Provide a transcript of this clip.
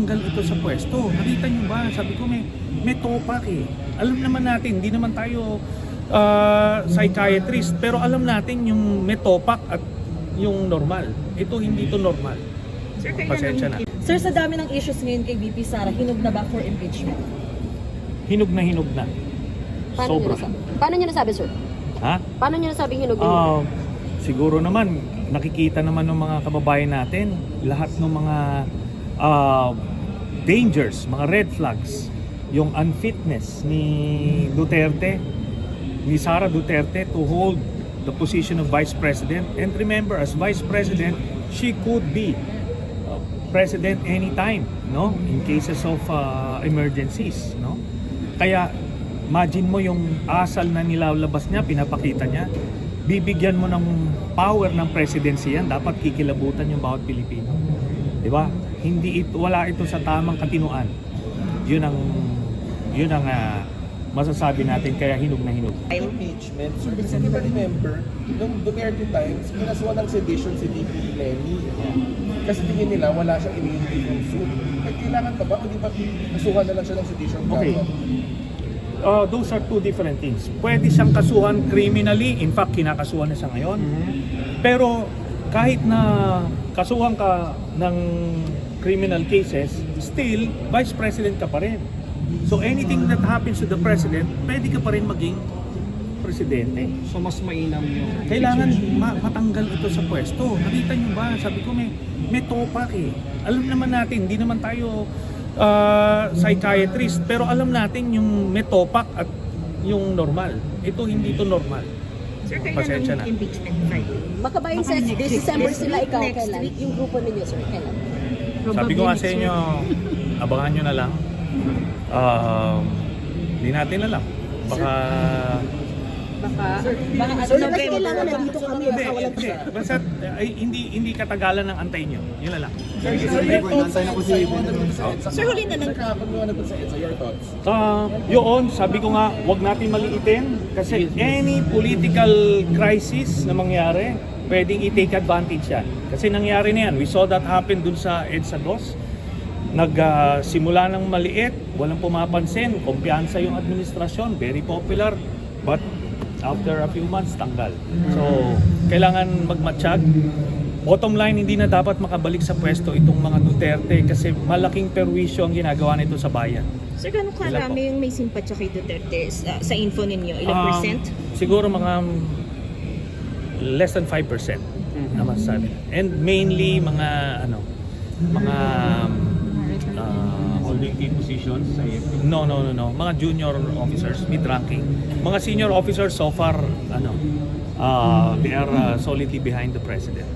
matanggal ito sa pwesto. Nakita niyo ba? Sabi ko may may topak eh. Alam naman natin, hindi naman tayo ah, psychiatrist, pero alam natin yung may topak at yung normal. Ito hindi to normal. Sir, Pasensya na. Sir, sa dami ng issues ngayon kay VP Sara, hinog na ba for impeachment? Hinog na hinog na. Paano Sobra. nyo nasabi? Paano nyo nasabi, sir? Ha? Paano nyo nasabi hinog yun? Ah, siguro naman nakikita naman ng mga kababayan natin lahat ng mga ah, dangers, mga red flags, yung unfitness ni Duterte, ni Sara Duterte to hold the position of Vice President. And remember, as Vice President, she could be uh, President anytime, no? In cases of uh, emergencies, no? Kaya imagine mo yung asal na nilalabas niya, pinapakita niya. Bibigyan mo ng power ng presidency yan, dapat kikilabutan yung bawat Pilipino. 'Di ba? Hindi ito wala ito sa tamang katinuan. 'Yun ang 'yun ang ah, masasabi natin kaya hinog na hinog. impeachment, sir. Kasi di ba remember, nung Duterte times, kinasuhan ng sedition si VP Lenny. Kasi tingin nila wala siyang immunity from suit. At kailangan pa ba? O di ba kasuhan na lang siya ng sedition Okay. Uh, those are two different things. Pwede siyang kasuhan criminally, in fact kinakasuhan na siya ngayon. Pero kahit na kasuhan ka ng criminal cases, still vice president ka pa rin. So anything that happens to the president, pwede ka pa rin maging presidente. So mas mainam yung Kailangan ma- matanggal ito sa pwesto. Nakita niyo ba? Sabi ko may may topak eh. Alam naman natin, hindi naman tayo ah, psychiatrist, pero alam natin yung may topak at yung normal. Ito hindi to normal. Sir, kailan Pasensya ang impeachment? Makabayin Baka sa next. December sila week, ikaw next kailan? week. Yung grupo ninyo, sir, kailan? Sabi ko nga sa inyo, abangan nyo na lang. Um, Hindi natin alam. Baka... Baka, Baka Sir, November, kasi kailangan nandito kami, Hindi, baka walang hindi. Basta ay, hindi, hindi katagalan ng antay nyo. Yun na lang. Sir, your thoughts na dun sa EDSA? Sir, huli na lang. Na sa EDSA, your thoughts? Ah, yun, sabi ko nga, wag natin maliitin kasi any political crisis na mangyari, pwedeng i-take advantage yan. Kasi nangyari na yan. We saw that happen dun sa EDSA 2. Nagsimula ng maliit, walang pumapansin, kumpiyansa yung administrasyon, very popular, but after a few months, tanggal. So, kailangan magmatsyag. Bottom line, hindi na dapat makabalik sa pwesto itong mga Duterte kasi malaking perwisyo ang ginagawa nito sa bayan. Sir, gano'ng karami yung may simpatya kay Duterte sa, sa info ninyo? Ilang Um, percent? Siguro mga less than 5% na masasabi. And mainly mga ano, mga um, uh, holding key positions sa AFP. no, no, no, no, mga junior officers, mid-ranking. Mga senior officers so far ano, uh, they are uh, solidly behind the president.